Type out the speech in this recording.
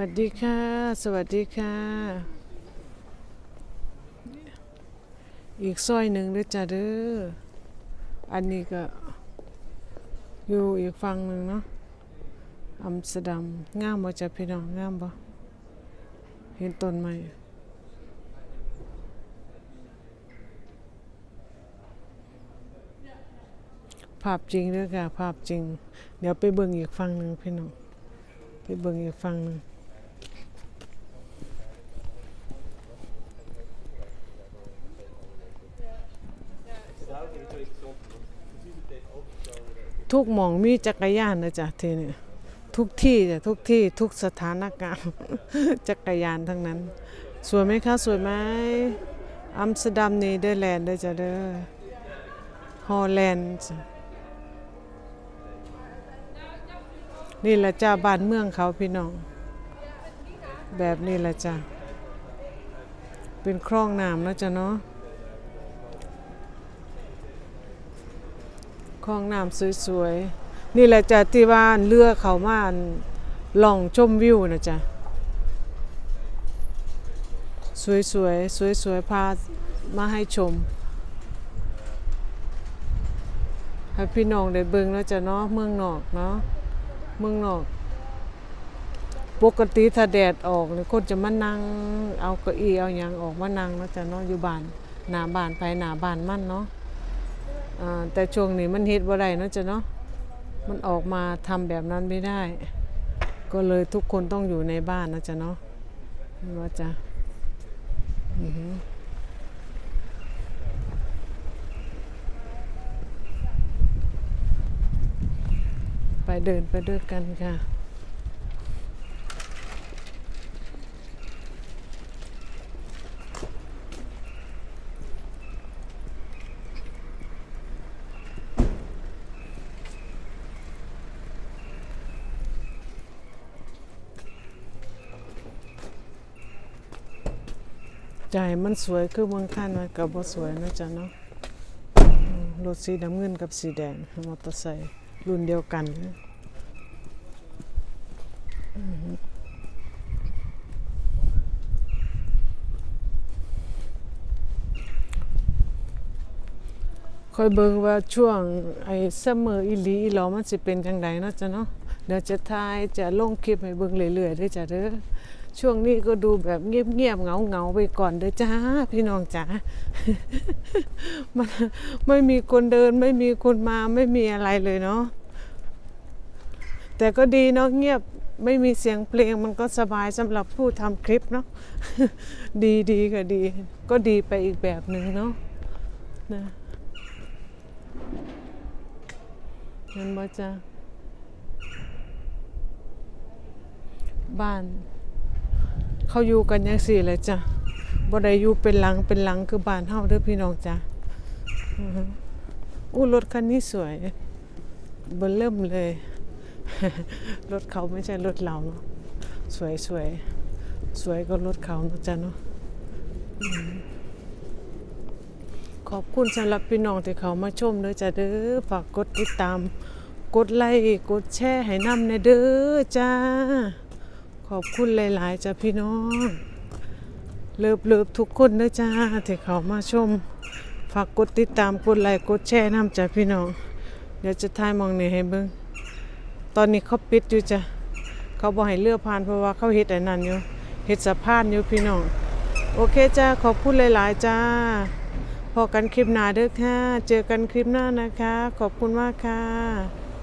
วัสดีค่ะ สวัสดีค่ะ อีกซอยหนึ่งด้อจ้าเด้อ อันนี้ก็ อยู่อีกฝั่งหนึ่งเนาะ อัมสเตอร์ดัมงามบ่จ้ะพี่น้องงามบ่เห็นต้นไม้ภาพจริงด้อค่ะ ภาพจริง เดี๋ยวไปเบิ่งอีกฝั่งหนึ่งพี่น้อง ไปเบิ่งอีกฝั่งหนึ่ง ทุกหมองมีจักรยานนะจ๊ะทีนี้ทุกที่จ้ะทุกที่ทุกสถานการณ์จักรยานทั้งนั้น สวยไหมคะสวยไหมอัมสเตอร์ดัมเนเธอร์แลนด์เด้อจ้ะเด้อฮอลแลนด์นี่ละจ้าบ้านเมืองเขาพี่น้อง แบบนี้ละจ้ะเป็นคลองน้ำนะจ๊ะเนาะ คลองน้ำสวยๆ นี่แหละจ้ะที่ว่าเรือเขามาล่องชมวิวนะจ๊ะ สวยๆ สวยๆ พามาให้ชมให้พี่น้องได้เบิ่งแล้วจ้ะเนาะเมืองนอกเนาะเมืองนอก ปกติถ้าแดดออกเนี่ยคนจะมานั่ง เอาเก้าอี้เอาหยังออกมานั่งแล้วจ้ะเนาะอยู่บ้านหน้าบ้านไปหน้าบ้านมั่นเนาะ แต่ช่วงนี้มันเฮ็ดบ่ได้เนาะจ้ะเนาะมันออกมาทำแบบนั้นไม่ได้ ก็เลยทุกคนต้องอยู่ในบ้านนะจ๊ะเนาะเห็นว่าจ้ะไปเดินไปด้วยกันค่ะ ใจมันสวยคือเมืองท่านมันกับบ่สวยนะจ๊ะเนาะรถสีน้ำเงินกับสีแดงมอเตอร์ไซค์รุ่นเดียวกันอือหือคอยเบิ่งว่าช่วงไอ้ซัมเมอร์อีหลีอีหลอมันสิเป็นจังไดเนาะจ๊ะเนาะเดี๋ยวจะถ่ายจะลงคลิปให้เบิ่งเรื่อยๆด้อจ้ะเด้อ ช่วงนี้ก็ดูแบบเงียบๆเงาๆไปก่อนเด้อจ้า พี่น้องจ๋า มันไม่มีคนเดินไม่มีคนมาไม่มีอะไรเลยเนาะ แต่ก็ดีเนาะเงียบไม่มีเสียงเพลงมันก็สบายสำหรับผู้ทำคลิปเนาะ ดีดีก็ดี ก็ดีไปอีกแบบหนึ่งเนาะนะเห็นบ่จ้าบ้าน เขาอยู่กันยังสี่เลยจ้ะบ่ได้อยู่เป็นหลังเป็นหลังคือบ้านเฮาเด้อพี่น้องจ้ะอือรถคันนี้สวยเบิ่เริ่มเลย รถเขาไม่ใช่รถเราเนาะสวยสวยสวยก็รถเขาเนาะจ้ะเนาะขอบคุณสำหรับพี่น้องที่เขามาชมเด้อจ้ะเด้อฝากกดติดตาม กดไลค์กดแชร์ให้นำในเด้อจ้า ขอบคุณหลาย ๆจ้ะพี่น้องเลิฟเลิฟทุกคนนะจ้าที่เขามาชม ฝากกดติดตามกดไลค์กดแชร์น้ำจ้ะพี่น้อง เดี๋ยวจะถ่ายมองนี่ให้เบิ่งตอนนี้เขาปิดอยู่จ้ะเขาบอกให้เลือกผ่านเพราะว่าเขาเฮ็ดไอ้นั่นอยู่เฮ็ดสะพานอยู่พี่น้อง โอเคจ้าขอบคุณหลาย ๆ จ้าพอกันคลิปหน้าเด้อค่ะ เจอกันคลิปหน้านะคะ ขอบคุณมากค่ะ